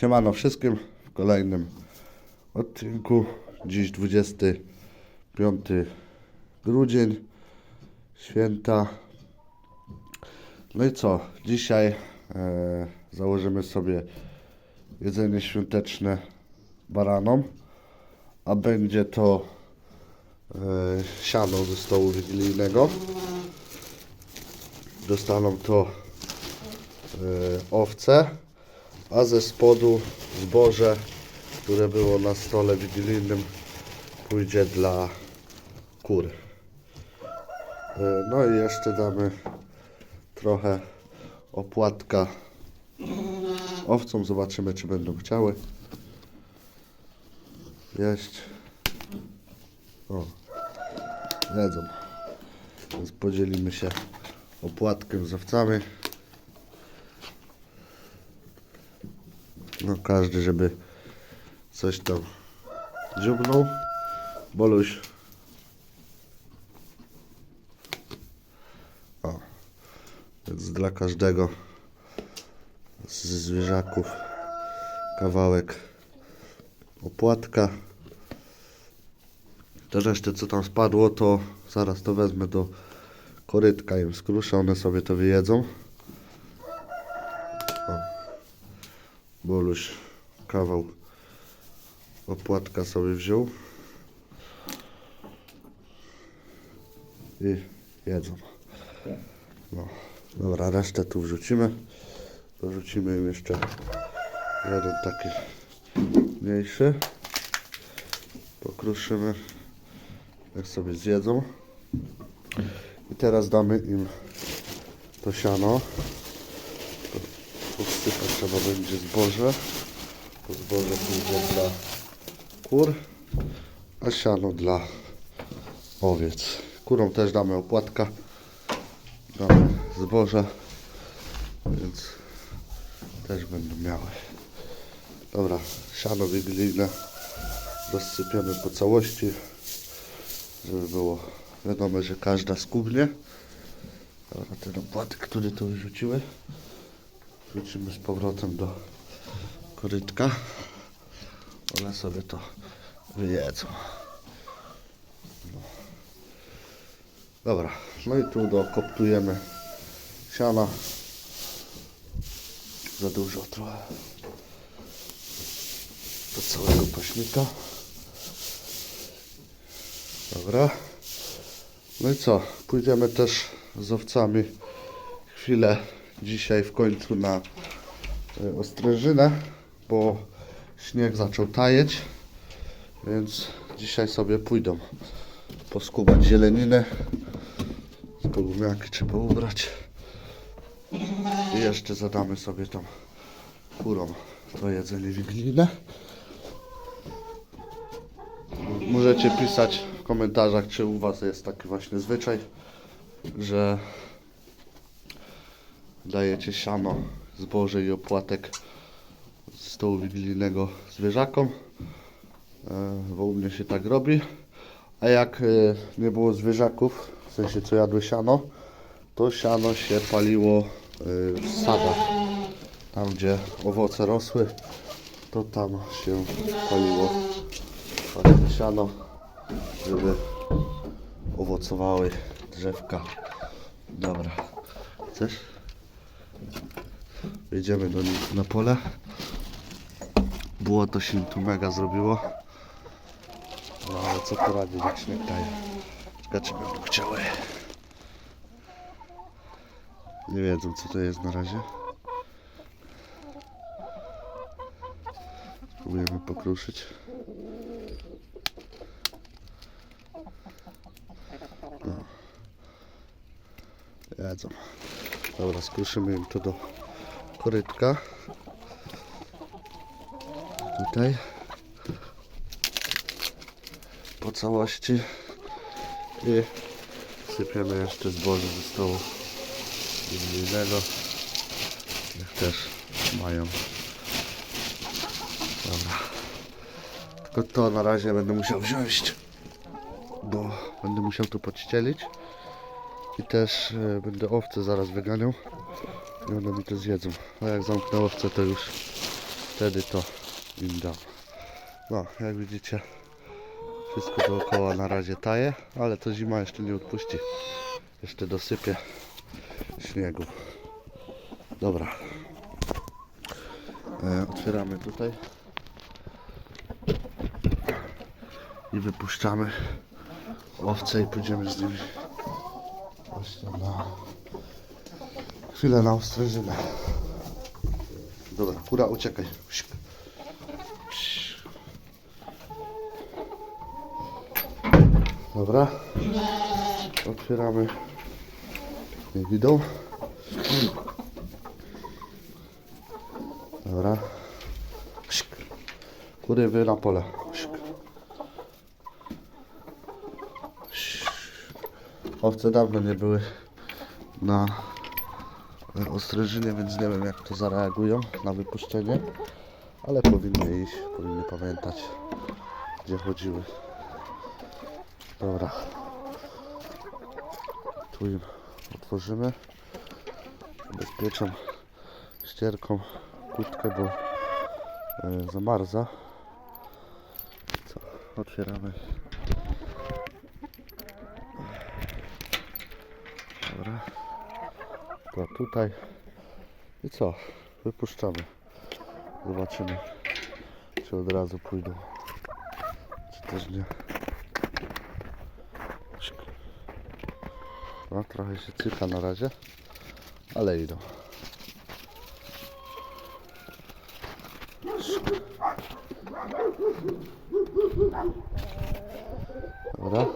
Siemano wszystkim w kolejnym odcinku. Dziś 25 grudzień, święta. No i co? Dzisiaj e, założymy sobie jedzenie świąteczne baranom, a będzie to e, siano ze stołu wigilijnego. Dostaną to e, owce, a ze spodu zboże, które było na stole wigilijnym, pójdzie dla kur. E, No i jeszcze damy trochę opłatka owcom. Zobaczymy, czy będą chciały jeść. O, jedzą. Więc podzielimy się opłatkiem z owcami. No każdy, żeby coś tam dziubnął. Boluś. O. Więc dla każdego z zwierzaków kawałek opłatka. To resztę co tam spadło to zaraz to wezmę do korytka im skruszę, one sobie to wyjedzą. Boluś kawał opłatka sobie wziął i jedzą. No, dobra, resztę tu wrzucimy. Dorzucimy im jeszcze jeden taki mniejszy. Pokruszymy. Jak sobie zjedzą. I teraz damy im to siano. Podsypać trzeba będzie zboże. To zboże pójdzie dla kur, a siano dla owiec. Kurom też damy opłatka. Damy zboże, więc też będą miały. Dobra, siano wigilijne rozsypiemy po całości, żeby było wiadomo, że każda skubnie. Dobra, ten opłatek, który tu wyrzuciły, wrzucimy z powrotem do korytka. One sobie to wyjedzą. No. Dobra, no i tu dokoptujemy siana. Za dużo trochę. Do całego paśnika. Dobra. No i co? Pójdziemy też z owcami chwilę dzisiaj w końcu na e, Ostrężynę, bo śnieg zaczął tajeć, więc dzisiaj sobie pójdą poskubać zieleninę. Tylko gumiaki trzeba ubrać. I jeszcze zadamy sobie tam kurom to jedzenie wigilijne. Możecie pisać w komentarzach, czy u Was jest taki właśnie zwyczaj, że dajecie siano, zboże i opłatek z stołu wigilijnego zwierzakom, e, bo u mnie się tak robi. A jak e, nie było zwierzaków, w sensie co jadły siano, to siano się paliło e, w sadach. Tam gdzie owoce rosły, to tam się paliło siano, żeby owocowały drzewka. Dobra, chcesz? Jedziemy do nich na pole. Było to się tu mega zrobiło. No ale co poradzić, jak śnieg. Ciekawe czy będą chciały. Nie wiedzą co to jest na razie. Spróbujemy pokruszyć. No. Jedzą. Dobra, skruszymy im to do korytka. Tutaj. Po całości. I sypiemy jeszcze zboże ze stołu wigilijnego. Niech też mają. Dobra. Tylko to na razie będę musiał wziąć, bo będę musiał to podścielić. I też e, będę owce zaraz wyganiał i one mi to zjedzą. A jak zamknę owce to już wtedy to im dam. No, jak widzicie, wszystko dookoła na razie taje, ale to zima jeszcze nie odpuści. Jeszcze dosypie śniegu. Dobra. E, otwieramy tutaj i wypuszczamy owce i pójdziemy z nimi właśnie na chwilę na ostrężynę. Dobra, kura uciekaj. Dobra. Otwieramy. Niech idą. Dobra. Kury wy na pole. Owce dawno nie były na e, ostrężynie, więc nie wiem jak to zareagują na wypuszczenie. Ale powinny iść, powinny pamiętać gdzie chodziły. Dobra. Tu im otworzymy. Zabezpieczam ścierką kurtkę, bo e, zamarza. Co? Otwieramy. To tutaj. I co? Wypuszczamy. Zobaczymy, czy od razu pójdą, czy też nie. No, trochę się cyka na razie, ale idą. Dobra.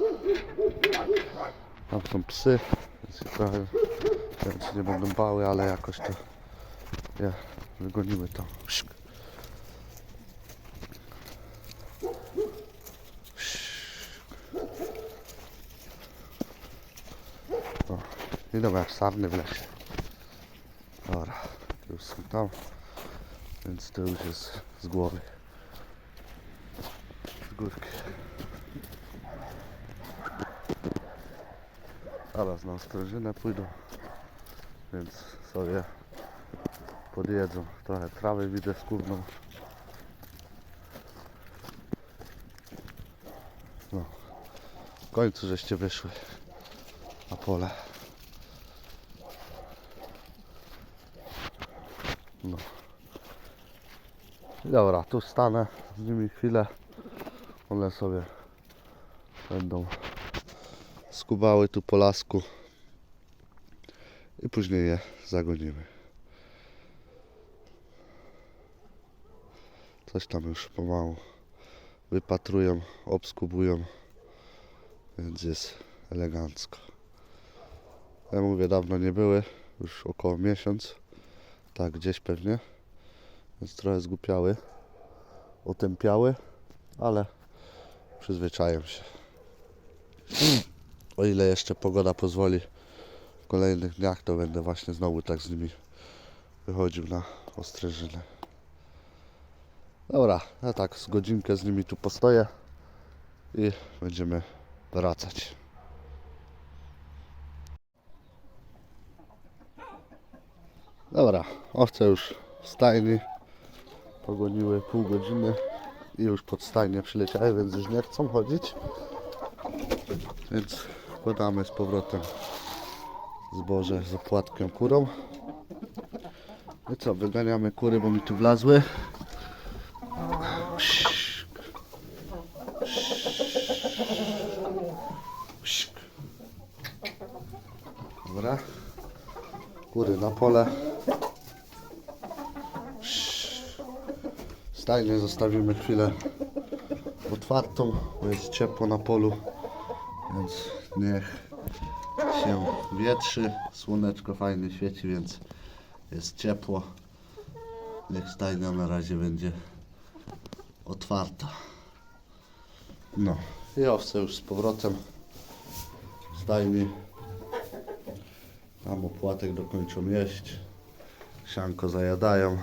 Tam są psy, więc trochę wiem, czy nie będą bały, ale jakoś to nie, wygonimy to. O, idą jak sarny w lesie. Dobra, już są tam, więc to już jest z głowy. Z górki. Zaraz na ostrężynę pójdą, więc sobie podjedzą. Trochę trawy widzę skórną. No, w końcu żeście wyszły na pole. No. Dobra, tu stanę z nimi chwilę. One sobie będą skubały tu po lasku i później je zagonimy. Coś tam już pomału wypatrują, obskubują, więc jest elegancko. Ja mówię, dawno nie były, już około miesiąc, tak gdzieś pewnie, więc trochę zgłupiały, otępiały, ale przyzwyczają się. O ile jeszcze pogoda pozwoli kolejnych dniach, to będę właśnie znowu tak z nimi wychodził na ostrężynę. Dobra, ja tak z godzinkę z nimi tu postoję i będziemy wracać. Dobra, owce już w stajni pogoniły pół godziny i już pod stajnię przyleciały, więc już nie chcą chodzić. Więc wkładamy z powrotem zboże z opłatkiem kurą. I co, wyganiamy kury, bo mi tu wlazły. Dobra. Kury na pole. Stajnię zostawimy chwilę otwartą, bo jest ciepło na polu, więc niech wietrzy. Słoneczko fajnie świeci, więc jest ciepło. Niech stajnia na razie będzie otwarta. No i owce już z powrotem stajni. Tam opłatek dokończą jeść. Sianko zajadają.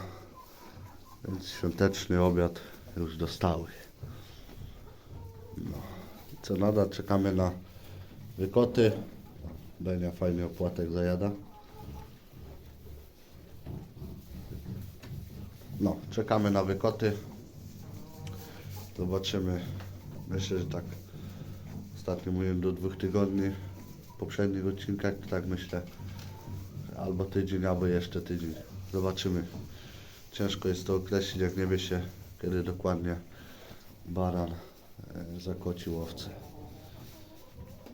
Więc świąteczny obiad już dostały. No. Co nadal czekamy na wykoty. Benia fajny opłatek zajada. No, czekamy na wykoty. Zobaczymy. Myślę, że tak ostatnio mówiłem do dwóch tygodni. W poprzednich odcinkach tak myślę. Albo tydzień, albo jeszcze tydzień. Zobaczymy. Ciężko jest to określić, jak nie wie się, kiedy dokładnie baran e, zakocił owce.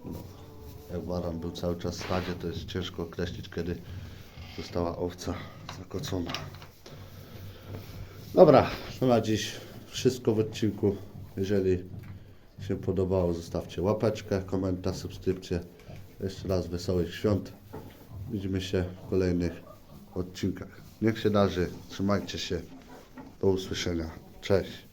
No, jak baran był cały czas w stadzie, to jest ciężko określić, kiedy została owca zakocona. Dobra, to na dziś wszystko w odcinku. Jeżeli się podobało, zostawcie łapeczkę, komentarz, subskrypcję. Jeszcze raz wesołych świąt. Widzimy się w kolejnych odcinkach. Niech się darzy, trzymajcie się. Do usłyszenia. Cześć.